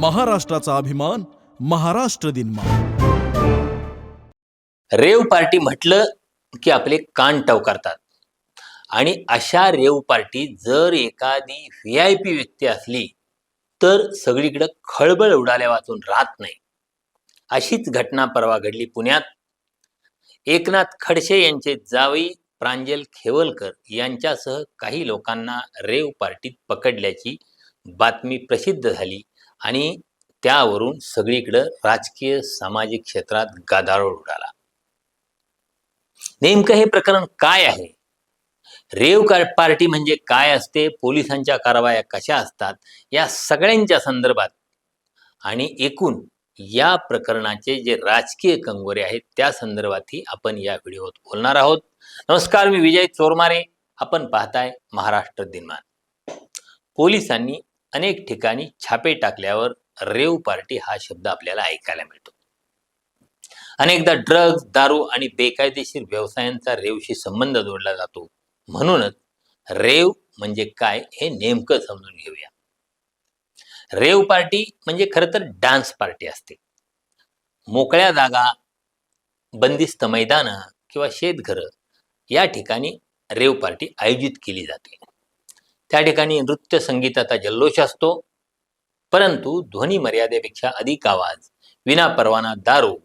महाराष्ट्राचा अभिमान महाराष्ट्र दिन रेव पार्टी म्हटलं की आपले कान टवकारतात आणि अशा रेव पार्टी जर एखादी व्ही आय पी व्यक्ती असली तर सगळीकडं खळबळ उडाल्या वाचून राहत नाही. अशीच घटना परवा घडली पुण्यात. एकनाथ खडसे यांचे जावई प्रांजल खेवलकर यांच्यासह काही लोकांना रेव पार्टीत पकडल्याची बातमी प्रसिद्ध झाली. आणि त्यावरून सगळीकडं राजकीय सामाजिक क्षेत्रात गादारोळ उडाला. नेमकं हे प्रकरण काय आहे? रेव पार्टी म्हणजे काय असते? पोलिसांच्या कारवाया कशा असतात? या सगळ्यांच्या संदर्भात आणि एकूण या प्रकरणाचे जे राजकीय कंगोरे आहेत त्या संदर्भातही आपण या व्हिडिओत बोलणार आहोत. नमस्कार मी विजय चोरमारे. आपण पाहताय महाराष्ट्र दिनमान. पोलिसांनी अनेक ठिकाणी छापे टाकल्यावर रेव पार्टी हा शब्द आपल्याला ऐकायला मिळतो. अनेकदा ड्रग्ज दारू आणि बेकायदेशीर व्यवसायांचा रेवशी संबंध जोडला जातो. म्हणूनच रेव म्हणजे काय हे नेमकं समजून घेऊया. रेव पार्टी म्हणजे खरं तर डान्स पार्टी असते. मोकळ्या जागा बंदिस्त मैदानं किंवा शेतघरं या ठिकाणी रेव पार्टी आयोजित केली जाते. त्या ठिकाणी नृत्य संगीताचा जल्लोष असतो. परंतु ध्वनी मर्यादेपेक्षा अधिक आवाज विना परवाना दारू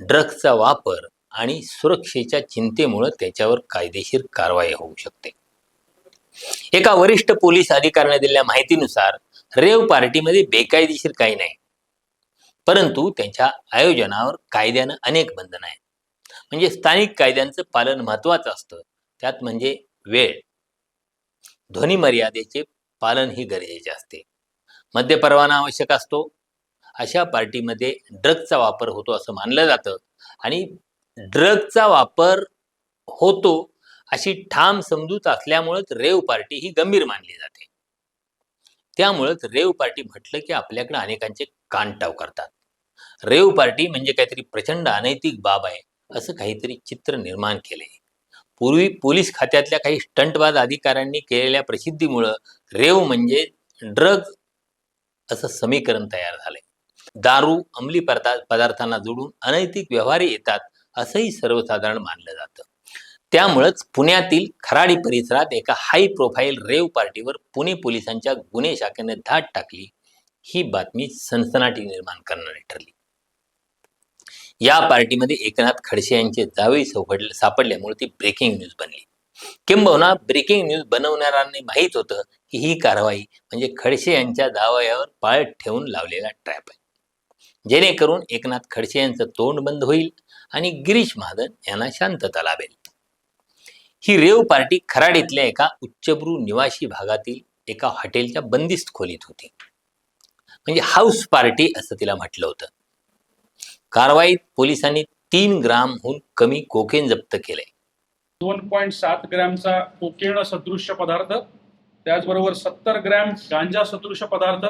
ड्रग्जचा वापर आणि सुरक्षेच्या चिंतेमुळे त्याच्यावर कायदेशीर कारवाई होऊ शकते. एका वरिष्ठ पोलीस अधिकाऱ्याने दिलेल्या माहितीनुसार रेव पार्टीमध्ये बेकायदेशीर काही नाही. परंतु त्यांच्या आयोजनावर कायद्यानं अनेक बंधन आहेत. म्हणजे स्थानिक कायद्यांचं पालन महत्वाचं असतं. त्यात म्हणजे वेळ ध्वनी मर्यादेचे पालन ही गरजेचे असते. मद्य परवाना आवश्यक असतो. अशा पार्टीमध्ये ड्रगचा वापर होतो असं मानलं जातं आणि ड्रगचा वापर होतो अशी ठाम समजूत असल्यामुळेच रेव पार्टी ही गंभीर मानली जाते. त्यामुळेच रेव पार्टी म्हटलं की आपल्याकडे अनेकांचे कानटाव करतात. रेव पार्टी म्हणजे काहीतरी प्रचंड अनैतिक बाब आहे असं काहीतरी चित्र निर्माण केलंय. पूर्वी पोलीस खात्यातल्या काही स्टंटबाज अधिकाऱ्यांनी केलेल्या प्रसिद्धीमुळं रेव म्हणजे ड्रग असं समीकरण तयार झालंय. दारू अंमली पदार्थ पदार्थांना जोडून अनैतिक व्यवहारे येतात असंही सर्वसाधारण मानलं जातं. त्यामुळंच पुण्यातील खराडी परिसरात एका हाय प्रोफाईल रेव पार्टीवर पुणे पोलिसांच्या गुन्हे शाखेने धाड टाकली ही बातमी सनसनाटी निर्माण करणारी ठरली. या पार्टीमध्ये एकनाथ खडसे यांचे जावे सापडले सापडल्यामुळे ती ब्रेकिंग न्यूज बनली. किंबहुना ब्रेकिंग न्यूज बनवणाऱ्यांनी माहीत होतं की ही कारवाई म्हणजे खडसे यांच्या दाव्यावर पाळत ठेवून लावलेला ट्रॅप आहे. जेणेकरून एकनाथ खडसे यांचं तोंड बंद होईल आणि गिरीश महाजन यांना शांतता लाभेल. ही रेव पार्टी खराडीतल्या एका उच्चभ्रू निवासी भागातील एका हॉटेलच्या बंदिस्त खोलीत होती. म्हणजे हाऊस पार्टी असं तिला म्हटलं होतं. कारवाईत पोलिसांनी तीन ग्रामहून कमी कोकेन जप्त केलंय दोन पॉईंट सात ग्रॅमचा कोकेन सदृश्य पदार्थ त्याचबरोबर सत्तर ग्रॅम गांजा सदृश्य पदार्थ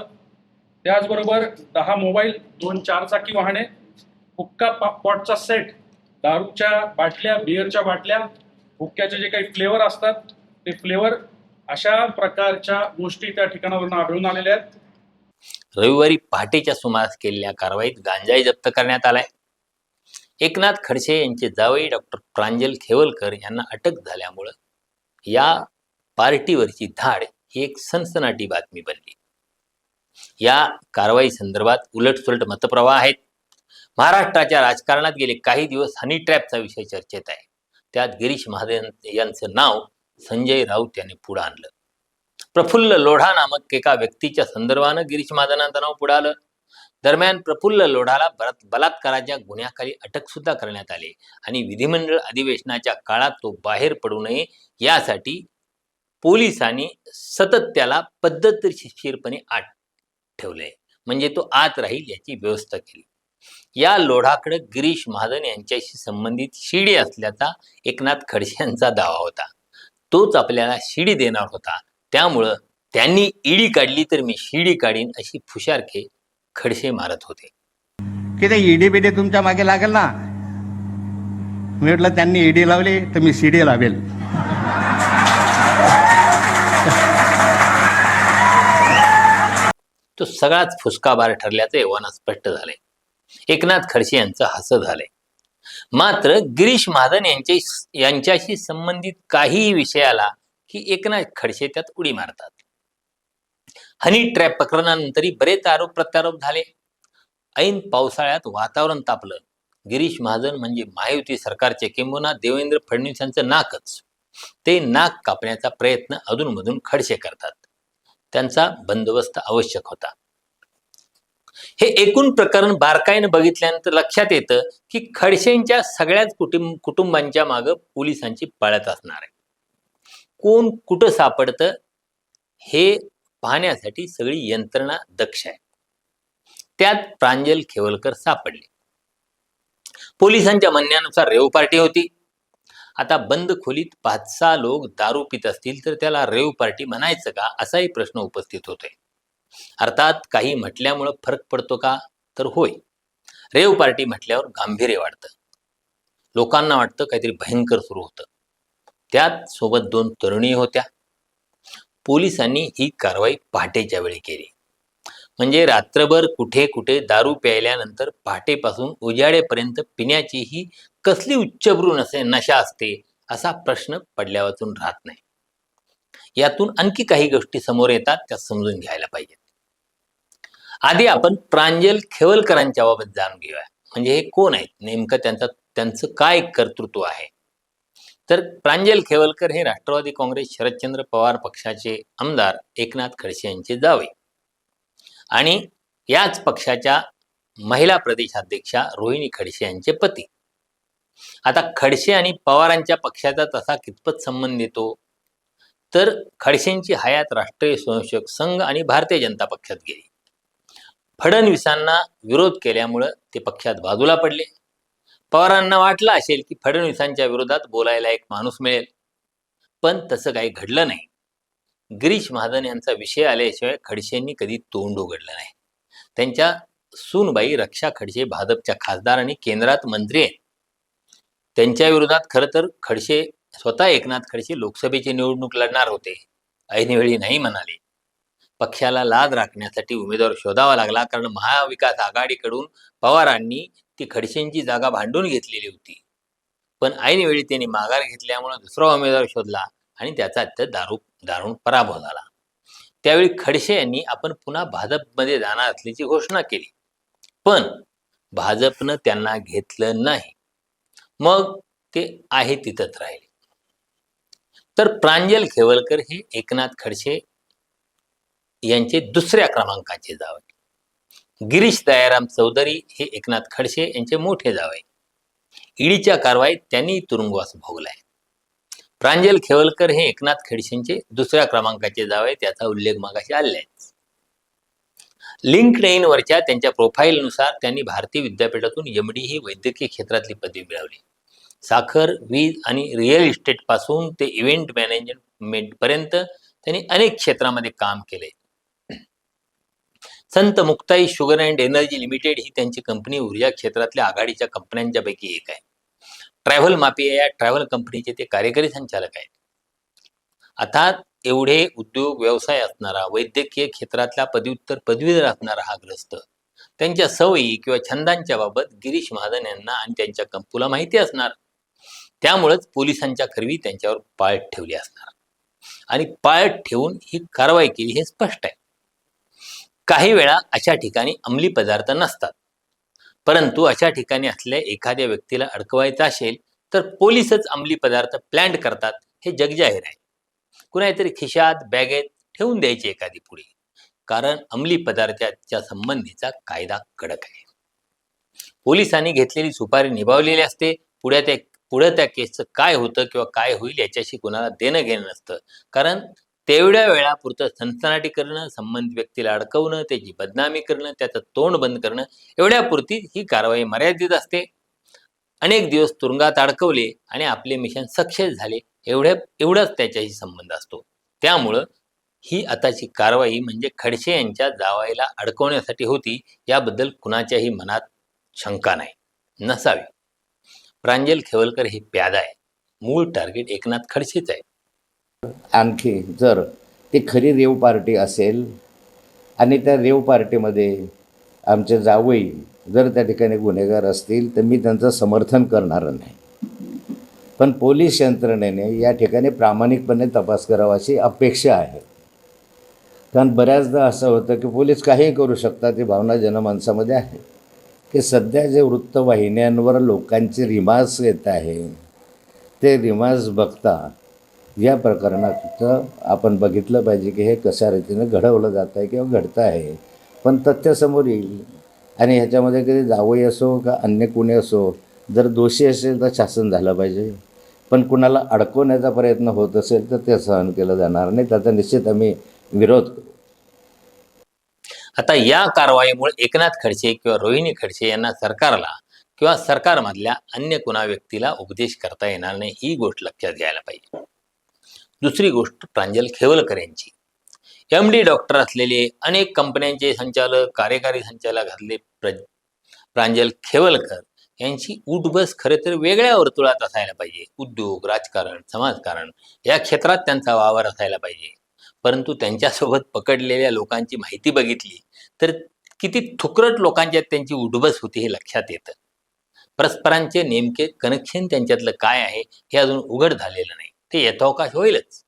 त्याचबरोबर दहा मोबाईल दोन चारचाकी वाहने हुक्का पॉटचा सेट दारूच्या बाटल्या बिअरच्या बाटल्या हुक्क्याचे जे काही फ्लेवर असतात ते फ्लेवर अशा प्रकारच्या गोष्टी त्या ठिकाणावरून आढळून आलेल्या आहेत. रविवारी पहाटेच्या सुमारास केलेल्या कारवाईत गांजाही जप्त करण्यात आलाय. एकनाथ खडसे यांचे जावई डॉक्टर प्रांजल खेवलकर यांना अटक झाल्यामुळं या पार्टीवरची धाड ही एक सनसनाटी बातमी बनली. या कारवाई संदर्भात उलटसुलट मतप्रवाह आहेत. महाराष्ट्राच्या राजकारणात गेले काही दिवस हनी ट्रॅपचा विषय चर्चेत आहे. त्यात गिरीश महाजन यांचं नाव संजय राऊत यांनी पुढे आणलं. प्रफुल्ल लोढा नामक एका व्यक्तीच्या संदर्भानं गिरीश महाजनांचं नाव पुढे आलं. दरम्यान प्रफुल्ल लोढाला बलात्- बलात्काराच्या गुन्ह्याखाली अटक सुद्धा करण्यात आली आणि विधिमंडळ अधिवेशनाच्या काळात तो बाहेर पडू नये यासाठी पोलिसांनी सतत त्याला पद्धतशीरपणे आत ठेवलंय. म्हणजे तो आत राहील याची व्यवस्था केली. या लोढाकडे गिरीश महाजन यांच्याशी संबंधित शिडी असल्याचा एकनाथ खडसे यांचा दावा होता. तोच आपल्याला शिडी देणार होता. त्यामुळं त्यांनी ईडी काढली तर मी शिडी काढीन अशी फुशारखे खडसे मारत होते. की ते ईडी बिडी तुमच्या मागे लागेल ना? मी म्हटलं त्यांनी ईडी लावली तर मी सीडी लावेल. तो सगळाच फुसकाबार ठरल्याचं एव्हाना स्पष्ट झालंय. एकनाथ खडसे यांचं हसं झालंय. मात्र गिरीश महाजन यांच्या यांच्याशी संबंधित काहीही विषयाला की एकनाथ खडसे त्यात उडी मारतात. हनी ट्रॅप प्रकरणानंतरही बरेच आरोप प्रत्यारोप झाले. ऐन पावसाळ्यात वातावरण तापलं. गिरीश महाजन म्हणजे महायुती सरकारचे किंबहुना देवेंद्र फडणवीस यांचं नाकच. ते नाक कापण्याचा प्रयत्न अधूनमधून खडसे करतात. त्यांचा बंदोबस्त आवश्यक होता. हे एकूण प्रकरण बारकाईनं बघितल्यानंतर लक्षात येतं की खडसेंच्या सगळ्याच कुटुंब कुटुंबांच्या मागं पोलिसांची पळत असणार आहे. कोण कुठं सापडतं हे पाहण्यासाठी सगळी यंत्रणा दक्ष आहे. त्यात प्रांजल खेवलकर सापडले. पोलिसांच्या म्हणण्यानुसार रेव पार्टी होती. आता बंद खोलीत पाच सहा लोक दारू पित असतील तर त्याला रेव पार्टी म्हणायचं का? असाही प्रश्न उपस्थित होतोय. अर्थात काही म्हटल्यामुळं फरक पडतो का? तर होय. रेव पार्टी म्हटल्यावर गांभीर्य वाढतं. लोकांना वाटतं काहीतरी भयंकर सुरू होतं. त्यात सोबत दोन तरुणी होत्या. पोलिसांनी ही कारवाई पहाटेच्या वेळी केली. म्हणजे रात्रभर कुठे कुठे दारू प्यायल्यानंतर पहाटेपासून उजाडेपर्यंत पिण्याची ही कसली उच्चभ्रू नसे नशा असते असा प्रश्न पडल्या वाचून राहत नाही. यातून आणखी काही गोष्टी समोर येतात त्या समजून घ्यायला पाहिजेत. आधी आपण प्रांजल खेवलकरांच्या बाबत जाणून घेऊया. म्हणजे हे कोण आहेत? नेमकं त्यांचा त्यांचं काय कर्तृत्व आहे? तर प्रांजल खेवलकर हे राष्ट्रवादी काँग्रेस शरदचंद्र पवार पक्षाचे आमदार एकनाथ खडसे यांचे जावे आणि याच पक्षाच्या महिला प्रदेशाध्यक्षा रोहिणी खडसे यांचे पती. आता खडसे आणि पवारांच्या पक्षाचा तसा कितपत संबंध येतो? तर खडसेंची हयात राष्ट्रीय स्वयंसेवक संघ आणि भारतीय जनता पक्षात गेली. फडणवीसांना विरोध केल्यामुळं ते पक्षात बाजूला पडले. पवारांना वाटलं असेल की फडणवीसांच्या विरोधात बोलायला एक माणूस मिळेल. पण तसं काही घडलं नाही. गिरीश महाजन यांचा विषय आल्याशिवाय खडसेंनी कधी तोंड उघडलं नाही. त्यांच्या सूनबाई रक्षा खडसे भाजपच्या खासदार आणि केंद्रात मंत्री आहेत. त्यांच्या विरोधात खरं तर खडसे स्वतः एकनाथ खडसे लोकसभेची निवडणूक लढणार होते. ऐनवेळी नाही म्हणाले. पक्षाला लाद राखण्यासाठी उमेदवार शोधावा लागला कारण महाविकास आघाडीकडून पवारांनी ती खडसेंची जागा भांडून घेतलेली होती. पण ऐनवेळी त्यांनी माघार घेतल्यामुळे दुसरा उमेदवार शोधला आणि त्याचा त्यात दारू दारुण पराभव झाला. त्यावेळी खडसे यांनी आपण पुन्हा भाजपमध्ये जाणार असल्याची घोषणा केली. पण भाजपनं त्यांना घेतलं नाही. मग ते आहे तिथंच राहिले. तर प्रांजल खेवलकर हे एकनाथ खडसे यांचे दुसऱ्या क्रमांकाचे जावं गिरीश दयाराम चौधरी हे एकनाथ खडसे यांचे मोठे जावई ईडीच्या कारवाईत त्यांनी तुरुंगवास भोगलाय. प्रांजल खेवलकर हे एकनाथ खडसेंचे दुसऱ्या क्रमांकाचे जावई त्याचा उल्लेख मागाशी आले लिंक्डइन वरच्या त्यांच्या प्रोफाईलनुसार त्यांनी भारतीय विद्यापीठातून एमडी ही वैद्यकीय क्षेत्रातली पदवी मिळवली. साखर वीज आणि रिअल इस्टेटपासून ते इव्हेंट मॅनेजमेंट पर्यंत त्यांनी अनेक क्षेत्रामध्ये काम केले. Sant Muktai sugar and energy limited ही त्यांची कंपनी ऊर्जा क्षेत्रातल्या आघाडीच्या कंपन्यांच्या पैकी एक आहे. ट्रॅव्हल माफिया या ट्रॅव्हल कंपनीचे ते कार्यकारी संचालक आहेत. अर्थात एवढे उद्योग व्यवसाय असणारा वैद्यकीय क्षेत्रातल्या पदव्युत्तर पदवीधर असणारा हा ग्रस्त त्यांच्या सवयी किंवा छंदांच्या बाबत गिरीश महाजन यांना आणि त्यांच्या कंपूला माहिती असणार. त्यामुळेच पोलिसांच्या खरवी त्यांच्यावर पाळत ठेवली असणार. आणि पाळत ठेवून ही कारवाई केली हे स्पष्ट आहे. काही वेळा अशा ठिकाणी अंमली पदार्थ नसतात. परंतु अशा ठिकाणी असल्या एखाद्या व्यक्तीला अडकवायचं असेल तर पोलीसच अंमली पदार्थ प्लॅन करतात. हे जगजाहीर आहे. कुणातरी खिशात बॅगेत ठेवून द्यायची एखादी पुढे कारण अंमली पदार्थाच्या संबंधीचा कायदा कडक आहे. पोलिसांनी घेतलेली सुपारी निभावलेली असते. पुढे त्या पुढे त्या केसचं काय होतं किंवा काय होईल याच्याशी कुणाला देणं घेणं नसतं. कारण तेवढ्या वेळापुरतं सनसनाटी करणं संबंधित व्यक्तीला अडकवणं त्याची बदनामी करणं त्याचं तोंड बंद करणं एवढ्यापुरती ही कारवाई मर्यादित असते. अनेक दिवस तुरुंगात अडकवले आणि आपले मिशन सक्सेस झाले एवढ्या एवढाच त्याच्याशी संबंध असतो. त्यामुळं ही आताची कारवाई म्हणजे खडसे यांच्या जावाईला अडकवण्यासाठी होती याबद्दल कुणाच्याही मनात शंका नाही. नसावी. प्रांजल खेवलकर हे प्यादा आहे. मूळ टार्गेट एकनाथ खडसेच आहे. आणखी जर ती खरी रेव पार्टी असेल आणि त्या रेव पार्टीमध्ये आमचे जावई जर त्या ठिकाणी गुन्हेगार असतील तर मी त्यांचं समर्थन करणार नाही. पण पोलीस यंत्रणेने या ठिकाणी प्रामाणिकपणे तपास करावा अशी अपेक्षा आहे. कारण बऱ्याचदा असं होतं की पोलीस काहीही करू शकतात ही भावना जनमानसामध्ये आहे. की सध्या जे वृत्तवाहिन्यांवर लोकांची रिमाज येत आहे ते रिमार्क्स बघता या प्रकरणाचं आपण बघितलं पाहिजे की हे कशा रीतीनं घडवलं जात आहे किंवा घडतं आहे. पण तथ्य समोर येईल. आणि ह्याच्यामध्ये कधी जावई असो का अन्य कुणी असो जर दोषी असेल तर शासन झालं पाहिजे. पण कुणाला अडकवण्याचा प्रयत्न होत असेल तर ते सहन केलं जाणार नाही. त्याचा निश्चित आम्ही विरोध करू. आता या कारवाईमुळे एकनाथ खडसे किंवा रोहिणी खडसे यांना सरकारला किंवा सरकारमधल्या अन्य कुणा व्यक्तीला उपदेश करता येणार नाही ही गोष्ट लक्षात घ्यायला पाहिजे. दुसरी गोष्ट प्रांजल खेवलकर यांची. एम डी डॉक्टर असलेले अनेक कंपन्यांचे संचालक कार्यकारी संचालक असले प्र प्रांजल खेवलकर यांची उठबस खरे तर वेगळ्या वर्तुळात असायला पाहिजे. उद्योग राजकारण समाजकारण या क्षेत्रात त्यांचा वावर असायला पाहिजे. परंतु त्यांच्यासोबत पकडलेल्या लोकांची माहिती बघितली तर किती थुकरट लोकांच्यात त्यांची उठबस होती हे लक्षात येतं. परस्परांचे नेमके कनेक्शन त्यांच्यातलं काय आहे हे अजून उघड झालेलं नाही. ते यथावकाश होईलच.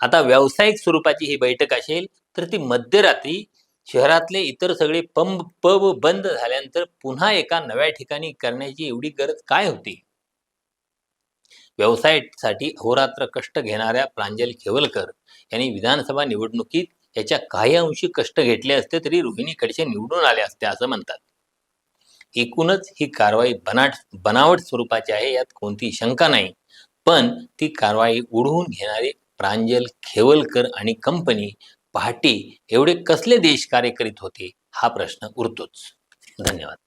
आता व्यावसायिक स्वरूपाची ही बैठक असेल तर ती मध्यरात्री शहरातले इतर सगळे पंब पब बंद झाल्यानंतर पुन्हा एका नव्या ठिकाणी करण्याची एवढी गरज काय होती? व्यवसायासाठी अहोरात्र कष्ट घेणाऱ्या प्रांजल खेवलकर यांनी विधानसभा निवडणुकीत याच्या काही अंशी कष्ट घेतले असते तरी रोहिणी खडसे निवडून आले असते असं म्हणतात. एकूणच ही कारवाई बनाट बनावट स्वरूपाची आहे यात कोणती शंका नाही. पण ती कारवाई उडवून घेणारे प्रांजल खेवलकर आणि कंपनी पहाटे एवढे कसले देश कार्य करीत होते हा प्रश्न उरतोच. धन्यवाद.